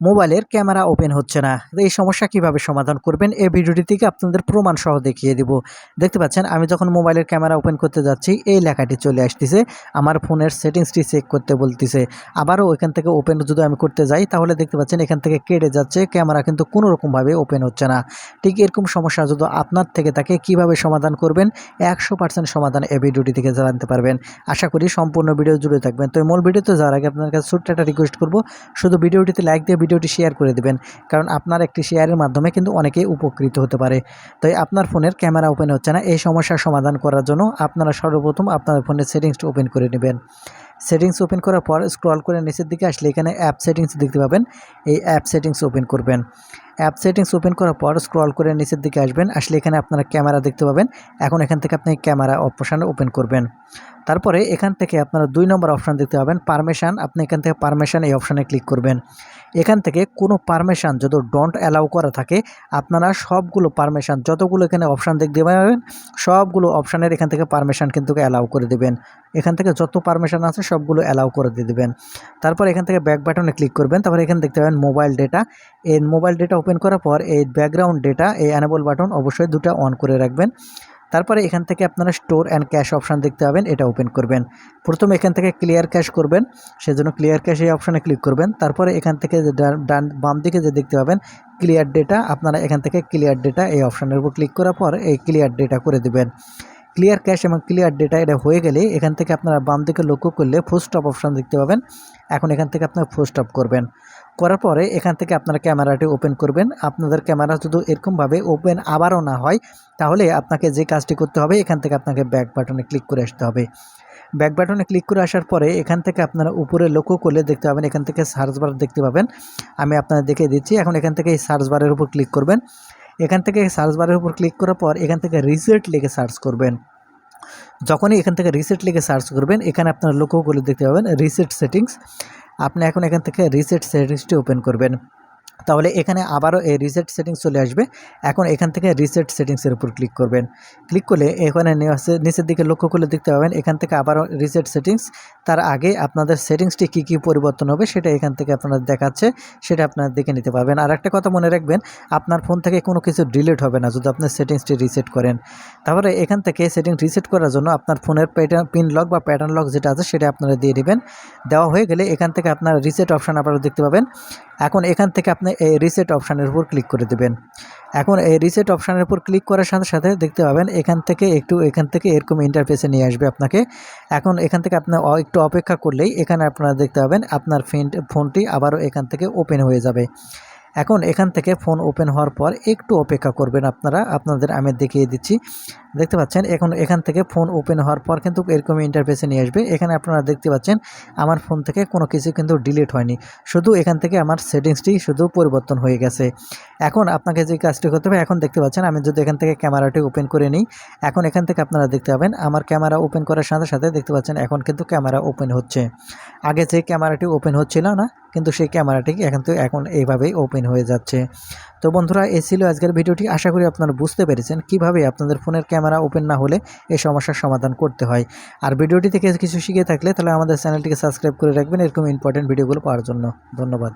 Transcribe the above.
মোবাইলের camera open হচ্ছে না। এই সমস্যা কীভাবে সমাধান করবেন? এই ভিডিওটি থেকে আপনাদের প্রমাণ সহ দেখিয়ে দিব। দেখতে পাচ্ছেন, আমি যখন মোবাইলের ক্যামেরা ওপেন করতে যাচ্ছি, এই লেখাটি চলে আসতেছে। আমার ফোনের সেটিংসটি চেক করতে বলতেছে। আবারও ওইখান থেকে ওপেন যদি আমি করতে যাই, তাহলে দেখতে পাচ্ছেন, এখান থেকে কেটে যাচ্ছে। ক্যামেরা কিন্তু কোনো রকমভাবে ওপেন হচ্ছে না। ঠিক এরকম সমস্যা যদি আপনার থেকে থাকে, কীভাবে সমাধান করবেন? একশো পার্সেন্ট সমাধান এই ভিডিওটি থেকে জানতে পারবেন। আশা করি সম্পূর্ণ ভিডিও জুড়ে থাকবেন। তো মূল ভিডিওতে যাওয়ার আগে আপনার কাছে ছোট্ট একটা রিকোয়েস্ট করব। শুধু ভিডিওটিতে লাইক দিয়ে ভিডিওটি শেয়ার করে দেবেন। কারণ আপনার একটি শেয়ারের মাধ্যমে কিন্তু অনেকেই উপকৃত হতে পারে। তাই আপনার ফোনের ক্যামেরা ওপেন হচ্ছে না, এই সমস্যার সমাধান করার জন্য আপনারা সর্বপ্রথম আপনার ফোনের সেটিংসটি ওপেন করে নেবেন। সেটিংস ওপেন করার পর স্ক্রল করে নিচের দিকে আসলে এখানে অ্যাপ সেটিংস দেখতে পাবেন। এই অ্যাপ সেটিংস ওপেন করবেন। অ্যাপ সেটিংস ওপেন করার পর স্ক্রল করে নিচের দিকে আসবেন। আসলে এখানে আপনারা ক্যামেরা দেখতে পাবেন। এখন এখান থেকে আপনি ক্যামেরা অপশান ওপেন করবেন। তারপরে এখান থেকে আপনারা দুই নম্বর অপশান দেখতে পাবেন, পারমিশান। আপনি এখান থেকে পারমিশান এই অপশানে ক্লিক করবেন। এখান থেকে কোনো পারমিশান যদি ডোন্ট অ্যালাউ করা থাকে, আপনারা সবগুলো পারমিশন, যতগুলো এখানে অপশান দেখতে পাবেন সবগুলো অপশানের এখান থেকে পারমিশান কিন্তু অ্যালাউ করে দেবেন। এখান থেকে যত পারমিশান আছে সবগুলো অ্যালাউ করে দিয়ে দেবেন। তারপর এখান থেকে ব্যাক বাটনে ক্লিক করবেন। তারপর এখানে দেখতে পাবেন মোবাইল ডেটা এই মোবাইল ডেটা ওপেন করার পর এই ব্যাকগ্রাউন্ড ডেটা এই অ্যানেবল বাটন অবশ্যই দুটো অন করে রাখবেন। তারপরে এখান থেকে আপনারা স্টোর অ্যান্ড ক্যাশ অপশান দেখতে পাবেন, এটা ওপেন করবেন। প্রথমে এখান থেকে ক্লিয়ার ক্যাশ করবেন, সেজন্য ক্লিয়ার ক্যাশ এই অপশানে ক্লিক করবেন। তারপরে এখান থেকে যে ডান- বাম দিকে যে দেখতে পাবেন ক্লিয়ার ডেটা আপনারা এখান থেকে ক্লিয়ার ডেটা এই অপশানের উপর ক্লিক করার পর এই ক্লিয়ার ডেটা করে দেবেন। ক্লিয়ার ক্যাশ এবং ক্লিয়ার ডেটা এটা হয়ে গেলে এখান থেকে আপনারা বাম দিকে লক্ষ্য করলে ফুল স্টপ অপশান দেখতে পাবেন। এখন এখান থেকে আপনারা ফুল স্টপ করবেন। করার পরে এখান থেকে আপনারা ক্যামেরাটি ওপেন করবেন। আপনাদের ক্যামেরা যদি এরকমভাবে ওপেন আবারও না হয়, তাহলে আপনাকে যে কাজটি করতে হবে, এখান থেকে আপনাকে ব্যাক বাটনে ক্লিক করে আসতে হবে। ব্যাক বাটনে ক্লিক করে আসার পরে এখান থেকে আপনারা উপরে লক্ষ্য করলে দেখতে পাবেন, এখান থেকে সার্চ বার দেখতে পাবেন। আমি আপনাদের দেখে দিচ্ছি, এখন এখান থেকে এই সার্চ বারের উপর ক্লিক করবেন। এখান থেকে সার্চ বারের উপর ক্লিক করার পর এখান থেকে রিসেট লিখে সার্চ করবেন। যখনই এখান থেকে রিসেট লিখে সার্চ করবেন, এখানে আপনার লক্ষ্য করে দেখতে পাবেন রিসেট সেটিংস আপনি এখন এখান থেকে রিসেট সেটিংসটি ওপেন করবেন। তাহলে এখানে আবারও এই রিসেট সেটিংস চলে আসবে। এখন এখান থেকে রিসেট সেটিংসের উপর ক্লিক করবেন। ক্লিক করলে এখানে নিচের দিকে লক্ষ্য করলে দেখতে পাবেন, এখান থেকে আবারও রিসেট সেটিংস তার আগে আপনাদের সেটিংসটি কী কী পরিবর্তন হবে সেটা এখান থেকে আপনারা দেখাচ্ছে, সেটা আপনারা দেখে নিতে পারবেন। আর একটা কথা মনে রাখবেন, আপনার ফোন থেকে কোনো কিছু ডিলিট হবে না যদি আপনার সেটিংসটি রিসেট করেন। তারপরে এখান থেকে সেটিং রিসেট করার জন্য আপনার ফোনের প্যাটার্ন পিন লক বা প্যাটার্ন লক যেটা আছে সেটা আপনারা দিয়ে দেবেন। দেওয়া হয়ে গেলে এখান থেকে আপনার রিসেট অপশান আপনারা দেখতে পাবেন। এখন এখান থেকে আপনি এই রিসেট অপশানের উপর ক্লিক করে দেবেন। এখন এই রিসেট অপশানের উপর ক্লিক করার সাথে সাথে দেখতে পাবেন এখান থেকে একটু এখান থেকে এরকম ইন্টারফেসে নিয়ে আসবে আপনাকে। এখন এখান থেকে আপনার একটু অপেক্ষা করলেই এখানে আপনারা দেখতে পাবেন আপনার ফিন ফোনটি আবারও এখান থেকে ওপেন হয়ে যাবে। এখন এখান থেকে ফোন ওপেন হওয়ার পর একটু অপেক্ষা করবেন আপনারা। আপনাদের আমি দেখিয়ে দিচ্ছি। দেখতে পাচ্ছেন, এখন এখান থেকে ফোন ওপেন হওয়ার পর কিন্তু এরকম ইন্টারফেসে নিয়ে আসবে। এখানে আপনারা দেখতে পাচ্ছেন, আমার ফোন থেকে কোনো কিছু কিন্তু ডিলিট হয়নি। শুধু এখান থেকে আমার সেটিংসটি শুধু পরিবর্তন হয়ে গেছে। এখন আপনাকে যে কাজটি করতে হবে, এখন দেখতে পাচ্ছেন, আমি যদি এখান থেকে ক্যামেরাটি ওপেন করে নিই, এখন এখান থেকে আপনারা দেখতে পাবেন, আমার ক্যামেরা ওপেন করার সাথে সাথে দেখতে পাচ্ছেন, এখন কিন্তু ক্যামেরা ওপেন হচ্ছে। আগে যে ক্যামেরাটি ওপেন হচ্ছিল না, কিন্তু সেই ক্যামেরাটি এখন তো এখন এইভাবেই ওপেন হয়ে যাচ্ছে। তো বন্ধুরা, এই ছিল আজকের ভিডিওটি। আশা করি আপনারা বুঝতে পেরেছেন কীভাবে আপনাদের ফোনের ক্যামেরা ওপেন না হলে এই সমস্যার সমাধান করতে হয়। আর ভিডিওটি থেকে কিছু শিখে থাকলে তাহলে আমাদের চ্যানেলটিকে সাবস্ক্রাইব করে রাখবেন এরকম ইম্পর্টেন্ট ভিডিওগুলো পাওয়ার জন্য। ধন্যবাদ।